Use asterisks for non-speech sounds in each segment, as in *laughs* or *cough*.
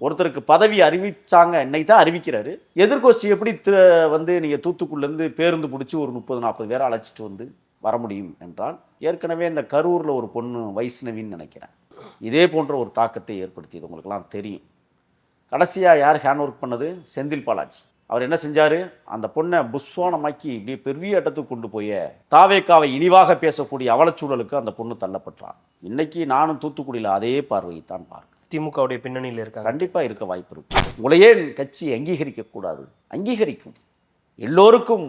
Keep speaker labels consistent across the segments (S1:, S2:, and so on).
S1: ஒருத்தருக்கு பதவி அறிவிச்சாங்க இன்னைக்கு தான் அறிவிக்கிறாரு. எதிர்கோஷ்டி எப்படி தி- வந்து நீங்கள் தூத்துக்குடிலேருந்து பேருந்து பிடிச்சி ஒரு முப்பது நாற்பது பேரை அழைச்சிட்டு வந்து வர முடியும் என்றால் ஏற்கனவே இந்த கரூரில் ஒரு பொண்ணு வைஷ்ணவின்னு நினைக்கிறேன். இதே போன்ற ஒரு தாக்கத்தை ஏற்படுத்தியது உங்களுக்கெல்லாம் தெரியும். கடைசியாக யார் ஹேண்ட் ஒர்க் பண்ணது? செந்தில் பாலாஜி. அவர் என்ன செஞ்சார்? அந்த பொண்ணை புஷ்வானமாக்கி இப்படியே பெரிய இடத்துக்கு கொண்டு போய் தாவேக்காவை இனிவாக பேசக்கூடிய அவலச்சூழலுக்கு அந்த பொண்ணு தள்ளப்பட்டான். இன்னைக்கு நானும் தூத்துக்குடியில் அதே பார்வையைத்தான் தான்
S2: திமுகவுடைய பின்னணியில் இருக்காங்க.
S1: கண்டிப்பாக இருக்க வாய்ப்பு இருக்கு. உங்களையே கட்சி அங்கீகரிக்க கூடாது. அங்கீகரிக்கும். எல்லோருக்கும்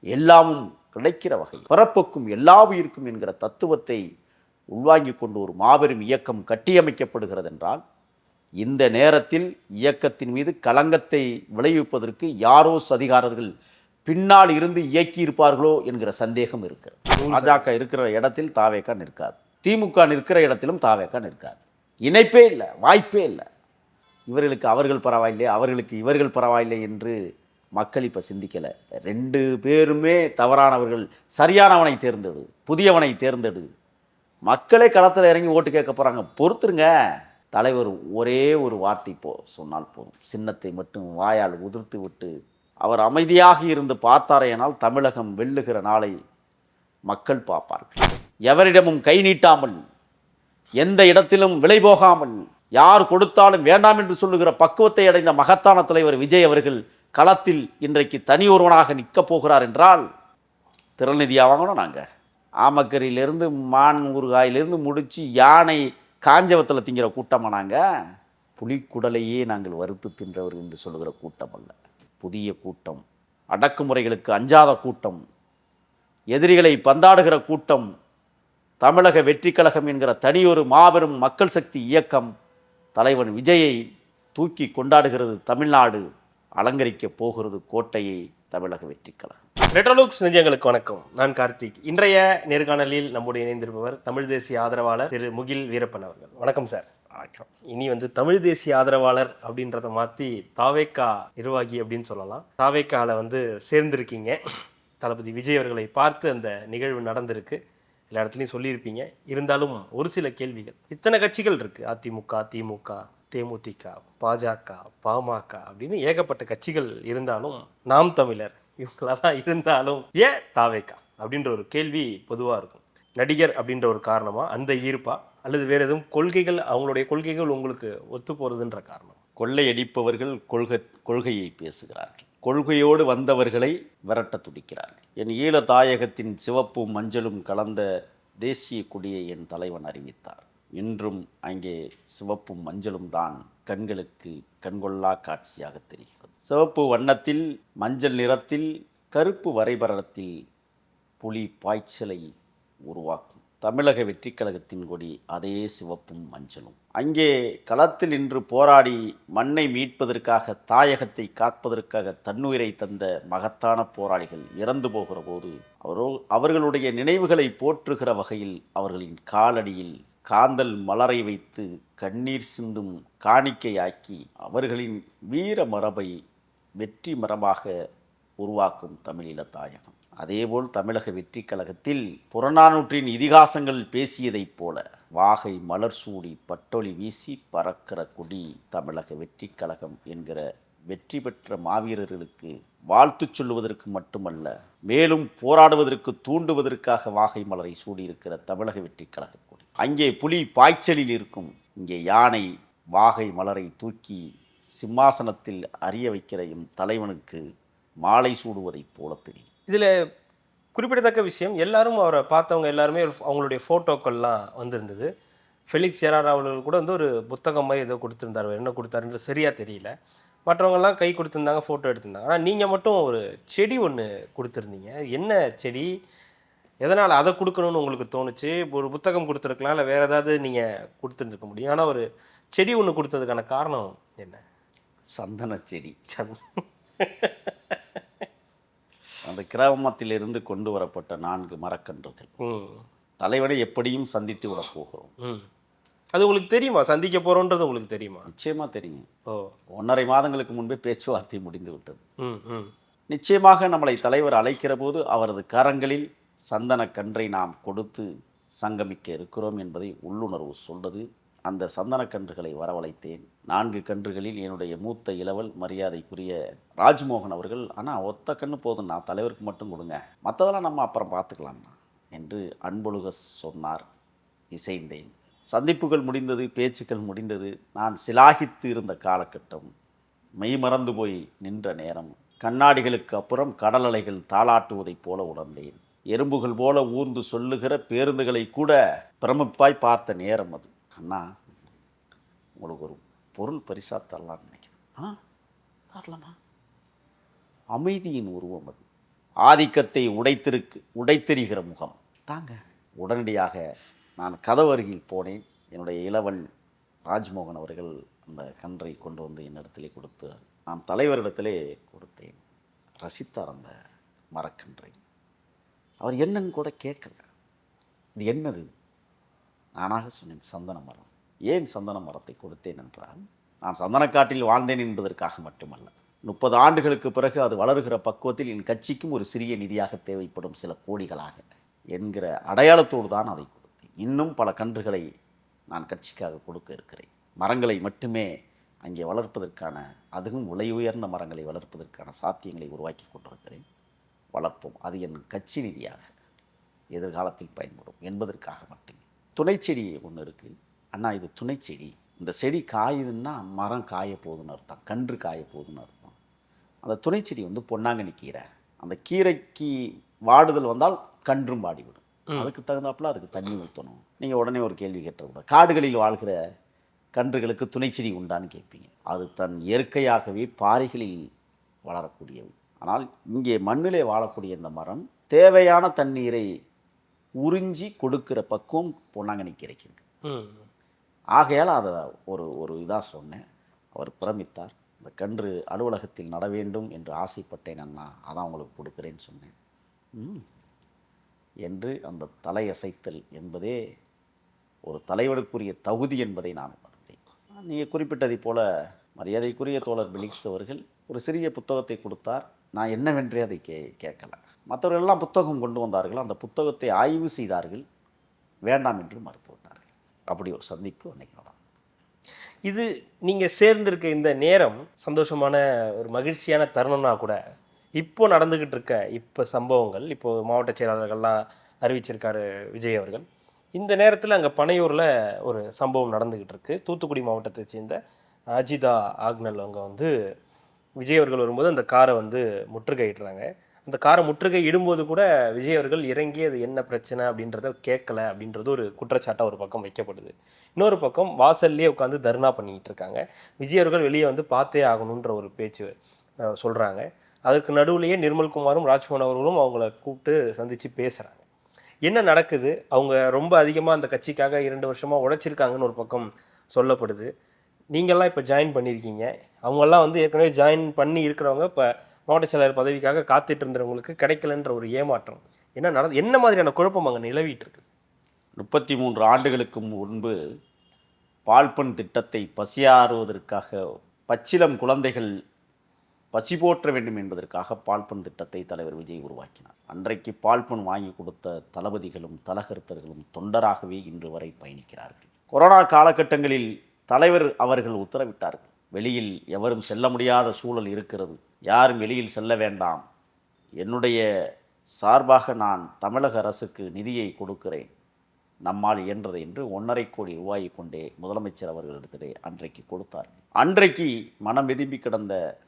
S1: எல்லாமும் கிடைக்கிற வகை பிறப்புக்கும் எல்லா உயிருக்கும் என்கிற தத்துவத்தை உள்வாங்கிக் கொண்டு ஒரு மாபெரும் இயக்கம் கட்டியமைக்கப்படுகிறது என்றால் இந்த நேரத்தில் இயக்கத்தின் மீது களங்கத்தை விளைவிப்பதற்கு யாரோ சதிகாரர்கள் பின்னால் இருந்து இயக்கி இருப்பார்களோ என்கிற சந்தேகம் இருக்கிறது. பாஜக இருக்கிற இடத்தில் தாவேக்கா நிற்காது. திமுக நிற்கிற இடத்திலும் தாவேக்கா நிற்காது. இணைப்பே இல்லை வாய்ப்பே இல்லை. இவர்களுக்கு அவர்கள் பரவாயில்லை அவர்களுக்கு இவர்கள் பரவாயில்லை என்று மக்கள் இப்போ சிந்திக்கலை. ரெண்டு பேருமே தவறானவர்கள் சரியானவனை தேர்ந்தெடு புதியவனை தேர்ந்தெடு. மக்களே களத்தில் இறங்கி ஓட்டு கேட்க போகிறாங்க பொறுத்துருங்க. தலைவர் ஒரே ஒரு வார்த்தை போ சொன்னால் போதும். சின்னத்தை மட்டும் வாயால் உதிர்த்து விட்டு அவர் அமைதியாக இருந்து பார்த்தாரேனால் தமிழகம் வெல்லுகிற நாளை மக்கள் பார்ப்பார்கள். எவரிடமும் கை நீட்டாமல் எந்த இடத்திலும் விலை போகாமல் யார் கொடுத்தாலும் வேண்டாம் என்று சொல்லுகிற பக்குவத்தை அடைந்த மகத்தான தலைவர் விஜய் அவர்கள் களத்தில் இன்றைக்கு தனி ஒருவனாக நிற்கப் போகிறார் என்றால் திறநிதியாக வாங்கணும் நாங்கள் ஆமக்கரியிலேருந்து மான் ஊறுகாயிலிருந்து முடித்து யானை காஞ்சவத்தில் திங்கிற கூட்டமாக நாங்கள் புலிக்குடலையே நாங்கள் வறுத்து தின்றவர் என்று சொல்லுகிற கூட்டம் அல்ல. புதிய கூட்டம் அடக்குமுறைகளுக்கு அஞ்சாத கூட்டம் எதிரிகளை பந்தாடுகிற கூட்டம் தமிழக வெற்றி கழகம் என்கிற தனியொரு மாபெரும் மக்கள் சக்தி இயக்கம் தலைவன் விஜயை தூக்கி கொண்டாடுகிறது தமிழ்நாடு. அலங்கரிக்கப் போகிறது கோட்டையை தமிழக வெற்றி கழகம்
S2: ரெட்ரோலுக்ஸ் நெஞ்சங்களுக்கு வணக்கம். நான் கார்த்திக். இன்றைய நேர்காணலில் நம்முடைய இணைந்திருப்பவர் தமிழ் தேசிய ஆதரவாளர் திரு முகில் வீரப்பன் அவர்கள். வணக்கம் சார். வணக்கம். இனி வந்து தமிழ் தேசிய ஆதரவாளர் அப்படின்றத மாற்றி தாவேக்கா நிர்வாகி அப்படின்னு சொல்லலாம். தாவேக்காவில் வந்து சேர்ந்திருக்கீங்க. தளபதி விஜய் அவர்களை பார்த்து அந்த நிகழ்வு நடந்திருக்கு. எல்லா இடத்துலையும் சொல்லியிருப்பீங்க. இருந்தாலும் ஒரு சில கேள்விகள். இத்தனை கட்சிகள் இருக்குது அதிமுக திமுக தேமுதிக பாஜக பாமக அப்படின்னு ஏகப்பட்ட கட்சிகள் இருந்தாலும் நாம் தமிழர் இவங்களெல்லாம் இருந்தாலும் ஏன் தாவேக்கா அப்படின்ற ஒரு கேள்வி பொதுவாக இருக்கும். நடிகர் அப்படின்ற ஒரு காரணமாக அந்த ஈர்ப்பா? அல்லது வேறு எதுவும் கொள்கைகள் அவங்களுடைய கொள்கைகள் உங்களுக்கு ஒத்து போகிறதுன்ற காரணம்?
S1: கொள்ளையடிப்பவர்கள் கொள்கை கொள்கையை பேசுகிறார்கள். கொள்கையோடு வந்தவர்களை விரட்ட துடிக்கிறார்கள் என் ஈழ தாயகத்தின் சிவப்பும் மஞ்சளும் கலந்த தேசிய கொடியை என் தலைவன் அறிவித்தார். இன்றும் அங்கே சிவப்பும் மஞ்சளும் தான் கண்களுக்கு கண்கொள்ளா காட்சியாக தெரிகிறது. சிவப்பு வண்ணத்தில் மஞ்சள் நிறத்தில் கருப்பு வரைபடத்தில் புலி பாய்ச்சலை உருவாக்கும் தமிழக வெற்றி கழகத்தின் கொடி அதே சிவப்பும் மஞ்சளும். அங்கே களத்தில் நின்று போராடி மண்ணை மீட்பதற்காக தாயகத்தை காப்பதற்காக தன்னுயிரை தந்த மகத்தான போராளிகள் இறந்து போகிற போது அவரோ அவர்களுடைய நினைவுகளை போற்றுகிற வகையில் அவர்களின் காலடியில் காந்தல் மலரை வைத்து கண்ணீர் சிந்தும் காணிக்கையாக்கி அவர்களின் வீர மரபை வெற்றி மரபாக உருவாக்கும் தமிழீழ தாயகம். அதேபோல் தமிழக வெற்றி கழகத்தில் புறநானூற்றின் இதிகாசங்கள் பேசியதைப் போல வாகை மலர் சூடி பட்டொளி வீசி பறக்கிற கொடி தமிழக வெற்றி கழகம் என்கிற வெற்றி பெற்ற மாவீரர்களுக்கு வாழ்த்துச் சொல்லுவதற்கு மட்டுமல்ல மேலும் போராடுவதற்கு தூண்டுவதற்காக வாகை மலரை சூடியிருக்கிற தமிழக வெற்றி கழக கொடி. அங்கே புலி பாய்ச்சலில் இருக்கும் இங்கே யானை வாகை மலரை தூக்கி சிம்மாசனத்தில் அறிய வைக்கிற எம் தலைவனுக்கு மாலை சூடுவதைப் போல தெரியும்.
S2: இதில் குறிப்பிடத்தக்க விஷயம் எல்லாரும் அவரை பார்த்தவங்க எல்லாருமே அவங்களுடைய ஃபோட்டோக்கள்லாம் வந்திருந்தது. ஃபெலிக்ஸ் ஜெரார் அவர்கள் கூட வந்து ஒரு புத்தகம் மாதிரி ஏதோ கொடுத்துருந்தாரு. என்ன கொடுத்தாருன்ற சரியாக தெரியல. மற்றவங்கெல்லாம் கை கொடுத்துருந்தாங்க ஃபோட்டோ எடுத்திருந்தாங்க. ஆனால் நீங்கள் மட்டும் ஒரு செடி ஒன்று கொடுத்துருந்தீங்க. என்ன செடி? எதனால் அதை கொடுக்கணும்னு உங்களுக்கு தோணுச்சு? ஒரு புத்தகம் கொடுத்துருக்கலாம் இல்லை வேறு ஏதாவது நீங்கள் கொடுத்துருக்க முடியும். ஆனால் ஒரு செடி ஒன்று கொடுத்ததுக்கான காரணம் என்ன?
S1: சந்தன செடி.
S2: சம். *laughs*
S1: அந்த கிராமத்திலிருந்து கொண்டு வரப்பட்ட நான்கு மரக்கன்றுகள். தலைவனை எப்படியும் சந்தித்து விடப் போகிறோம்
S2: அது உங்களுக்கு தெரியுமா? சந்திக்க போறோன்றது உங்களுக்கு தெரியுமா?
S1: நிச்சயமாக தெரியும்.
S2: ஓ.
S1: ஒன்றரை மாதங்களுக்கு முன்பே பேச்சுவார்த்தை முடிந்து விட்டது நிச்சயமாக நம்மளை தலைவர் அழைக்கிற போது அவரது கரங்களில் சந்தன கன்றை நாம் கொடுத்து சங்கமிக்க இருக்கிறோம் என்பதை உள்ளுணர்வு சொல்றது அந்த சந்தனக்கன்றுகளை வரவழைத்தேன். நான்கு கன்றுகளில் என்னுடைய மூத்த இளவல் மரியாதைக்குரிய ராஜ்மோகன் அவர்கள் ஆனால் ஒத்த கண்ணு போதும் நான் தலைவருக்கு மட்டும் கொடுங்க. மற்றதெல்லாம் நம்ம அப்புறம் பார்த்துக்கலாம்ண்ணா என்று அன்பொழுக சொன்னார். இசைந்தேன். சந்திப்புகள் முடிந்தது பேச்சுக்கள் முடிந்தது. நான் சிலாகித்து இருந்த காலகட்டம். மெய் மறந்து போய் நின்ற நேரம். கண்ணாடிகளுக்கு அப்புறம் கடல் அலைகள் தாளாட்டுவதைப் போல உணர்ந்தேன். எறும்புகள் போல ஊர்ந்து சொல்லுகிற பேருந்துகளை கூட பிரமிப்பாய் பார்த்த நேரம் அது. அண்ணா உங்களுக்கு ஒரு பொருள் பரிசா தரலான்னு நினைக்கிறேன். ஆ? தரலாமா? அமைதியின் உருவம் அது. ஆதிக்கத்தை உடைத்திருக்கு உடைத்தெறிகிற முகம். தாங்க. உடனடியாக நான் கதவருகில் போனேன். என்னுடைய இளவல் ராஜ்மோகன் அவர்கள் அந்த கன்றை கொண்டு வந்து என்னிடத்திலே கொடுத்தார் நான் தலைவரிடத்திலே கொடுத்தேன். ரசித்தார் அந்த மரக்கன்றை. அவர் என்னன்னு கூட கேட்கல. இது என்னது? நானாக சொன்னேன் சந்தன மரம். ஏன் சந்தன மரத்தை கொடுத்தேன் என்றால் நான் சந்தனக்காட்டில் வாழ்ந்தேன் என்பதற்காக மட்டுமல்ல முப்பது ஆண்டுகளுக்கு பிறகு அது வளருகிற பக்குவத்தில் என் கட்சிக்கும் ஒரு சிறிய நிதியாக தேவைப்படும் சில கோடிகளாக என்கிற அடையாளத்தோடு தான் அதை கொடுத்தேன். இன்னும் பல கன்றுகளை நான் கட்சிக்காக கொடுக்க இருக்கிறேன். மரங்களை மட்டுமே அங்கே வளர்ப்பதற்கான அதுவும் விலை உயர்ந்த மரங்களை வளர்ப்பதற்கான சாத்தியங்களை உருவாக்கி கொண்டிருக்கிறேன். வளர்ப்போம் அது என் கட்சி நிதியாக எதிர்காலத்தில் பயன்படும் என்பதற்காக மட்டும். துணைச்செடி ஒன்று இருக்குது அண்ணா இது துணைச்செடி. இந்த செடி காயுதுன்னா மரம் காய போகுதுன்னு அர்த்தம். கன்று காய போகுதுன்னு அர்த்தம். அந்த துணைச்செடி வந்து பொன்னாங்கண்ணி கீரை. அந்த கீரைக்கு வாடுதல் வந்தால் கன்றும் வாடிவிடும். அதுக்கு தகுந்தாப்புல அதுக்கு தண்ணி ஊற்றணும் நீங்கள் உடனே ஒரு கேள்வி கேட்டக்கூடாது காடுகளில் வாழ்கிற கன்றுகளுக்கு துணைச்செடி உண்டான்னு கேட்பீங்க. அது தன் இயற்கையாகவே பாறைகளில் வளரக்கூடியவை. ஆனால் இங்கே மண்ணிலே வாழக்கூடிய இந்த மரம் தேவையான தண்ணீரை உறிஞ்சி கொடுக்கிற பக்குவம் பொன்னாங்கண்ணி கிடைக்கிறது
S2: ம்.
S1: ஆகையால் அதை ஒரு ஒரு இதாக சொன்னேன். அவர் பிரமித்தார். இந்த கன்று அலுவலகத்தில் நட வேண்டும் என்று ஆசைப்பட்டேன் அண்ணா. அதான் உங்களுக்கு கொடுக்குறேன்னு சொன்னேன். ம். என்று அந்த தலையசைத்தல் என்பதே ஒரு தலைவனுக்குரிய தகுதி என்பதை நான் உணர்ந்தேன். நீங்கள் குறிப்பிட்டதைப் போல மரியாதைக்குரிய தோழர் பிலிக்ஸ் அவர்கள் ஒரு சிறிய புத்தகத்தை கொடுத்தார். நான் என்னவென்றே அதை கே கேட்கல. மற்றவர்கள் எல்லாம் புத்தகம் கொண்டு வந்தார்கள். அந்த புத்தகத்தை ஆய்வு செய்தார்கள். வேண்டாம் என்று மறுத்து விட்டார்கள். அப்படி ஒரு சந்திப்பு அன்னைக்கு நடந்தது.
S2: இது நீங்கள் சேர்ந்திருக்க இந்த நேரம் சந்தோஷமான ஒரு மகிழ்ச்சியான தருணம்னா கூட இப்போ நடந்துக்கிட்டு இருக்க இப்போ சம்பவங்கள் இப்போ மாவட்ட செயலாளர்கள்லாம் அறிவிச்சிருக்காரு விஜய் அவர்கள். இந்த நேரத்தில் அங்கே பனையூரில் ஒரு சம்பவம் நடந்துக்கிட்டு இருக்கு. தூத்துக்குடி மாவட்டத்தை சேர்ந்த அஜிதா ஆக்னல் அவங்க வந்து விஜய் அவர்கள் வரும்போது அந்த காரை வந்து முற்றுகையிடுறாங்க. அந்த காரை முற்றுகை இடும்போது கூட விஜய் அவர்கள் இறங்கி அது என்ன பிரச்சனை அப்படின்றத கேட்கல அப்படின்றது ஒரு குற்றச்சாட்டாக ஒரு பக்கம் வைக்கப்படுது. இன்னொரு பக்கம் வாசல்லே உட்காந்து தர்ணா பண்ணிக்கிட்டு இருக்காங்க. விஜய் அவர்கள் வெளியே வந்து பார்த்தே ஆகணுன்ற ஒரு பேச்சு சொல்கிறாங்க அதுக்கு நடுவுலேயே நிர்மல்குமாரும் ராஜ்மோகன் அவர்களும் அவங்கள கூப்பிட்டு சந்தித்து பேசுகிறாங்க என்ன நடக்குது? அவங்க ரொம்ப அதிகமாக அந்த கட்சிக்காக இரண்டு வருஷமாக உழைச்சிருக்காங்கன்னு ஒரு பக்கம் சொல்லப்படுது. நீங்கள்லாம் இப்போ ஜாயின் பண்ணியிருக்கீங்க. அவங்கெல்லாம் வந்து ஏற்கனவே ஜாயின் பண்ணி இருக்கிறவங்க இப்போ மாவட்ட செயலாளர் பதவிக்காக காத்துட்டு இருந்தவங்களுக்கு கிடைக்கலன்ற ஒரு ஏமாற்றம். என்ன நடந்து என்ன மாதிரியான குழப்பம் அங்கே நிலவிட்டு இருக்குது
S1: முப்பத்தி மூன்று ஆண்டுகளுக்கு முன்பு பால்பன் திட்டத்தை பசியாறுவதற்காக பச்சிலம் குழந்தைகள் பசி போற்ற வேண்டும் என்பதற்காக பால்பன் திட்டத்தை தலைவர் விஜய் உருவாக்கினார். அன்றைக்கு பால்பன் வாங்கி கொடுத்த தளபதிகளும் தலகருத்தர்களும் தொண்டராகவே இன்று வரை பயணிக்கிறார்கள். கொரோனா காலகட்டங்களில் தலைவர் அவர்கள் உத்தரவிட்டார்கள். வெளியில் எவரும் செல்ல முடியாத சூழல் இருக்கிறது. யாரும் வெளியில் செல்ல வேண்டாம். என்னுடைய சார்பாக நான் தமிழக அரசுக்கு நிதியை கொடுக்கிறேன். நம்மால் இயன்றது என்று ஒன்றரை கோடி ரூபாயை கொண்டே முதலமைச்சர் அவர்களிடத்திலே அன்றைக்கு கொடுத்தார். அன்றைக்கு மனம் எதும்பி கிடந்த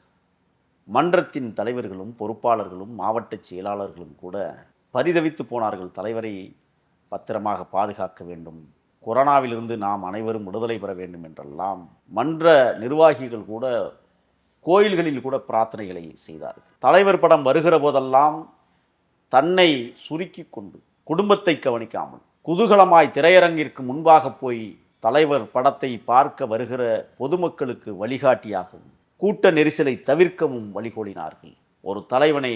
S1: மன்றத்தின் தலைவர்களும் பொறுப்பாளர்களும் மாவட்ட செயலாளர்களும் கூட பரிதவித்து போனார்கள். தலைவரை பத்திரமாக பாதுகாக்க வேண்டும். கொரோனாவிலிருந்து நாம் அனைவரும் விடுதலை பெற வேண்டும் என்றெல்லாம் மன்ற நிர்வாகிகள் கூட கோயில்களில் கூட பிரார்த்தனைகளை செய்தார்கள். தலைவர் படம் வருகிற போதெல்லாம் தன்னை சுருக்கி கொண்டு குடும்பத்தை கவனிக்காமல் குதூகலமாய் திரையரங்கிற்கு முன்பாக போய் தலைவர் படத்தை பார்க்க வருகிற பொதுமக்களுக்கு வழிகாட்டியாகவும் கூட்ட நெரிசலை தவிர்க்கவும் வழிகோலினார்கள். ஒரு தலைவனை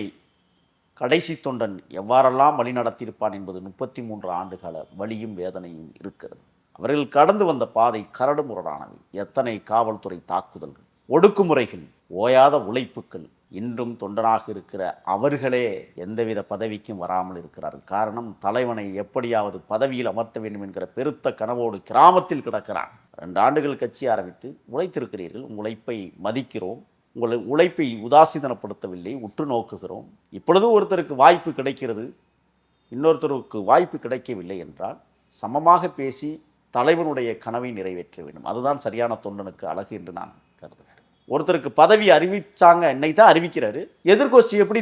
S1: கடைசி தொண்டன் எவ்வாறெல்லாம் வழி நடத்தியிருப்பான் என்பது முப்பத்தி மூன்று ஆண்டுகால வழியும் வேதனையும் இருக்கிறது. அவர்கள் கடந்து வந்த பாதை கரடுமுரடானது எத்தனை காவல்துறை தாக்குதல்கள் ஒடுக்குமுறைகள் ஓயாத உழைப்புக்கள் இன்றும் தொண்டனாக இருக்கிற அவர்களே எந்தவித பதவிக்கும் வராமல் இருக்கிறார்கள். காரணம் தலைவனை எப்படியாவது பதவியில் அமர்த்த வேண்டும் என்கிற பெருத்த கனவோடு கிராமத்தில் கிடக்கிறான். ரெண்டு ஆண்டுகள் கட்சி ஆரம்பித்து உழைத்திருக்கிறீர்கள். உழைப்பை மதிக்கிறோம். உங்களை உழைப்பை உதாசீனப்படுத்தவில்லை உற்று நோக்குகிறோம். இப்பொழுது ஒருத்தருக்கு வாய்ப்பு கிடைக்கிறது. இன்னொருத்தருக்கு வாய்ப்பு கிடைக்கவில்லை என்றால் சமமாக பேசி தலைவனுடைய கனவை நிறைவேற்ற வேண்டும். அதுதான் சரியான தொண்டனுக்கு அழகு என்று நான் கருதுகிறேன். ஒருத்தருக்கு பதவி அறிவிச்சாங்க இன்னைக்கு தான் அறிவிக்கிறாரு. எதிர்கோஷ்டி எப்படி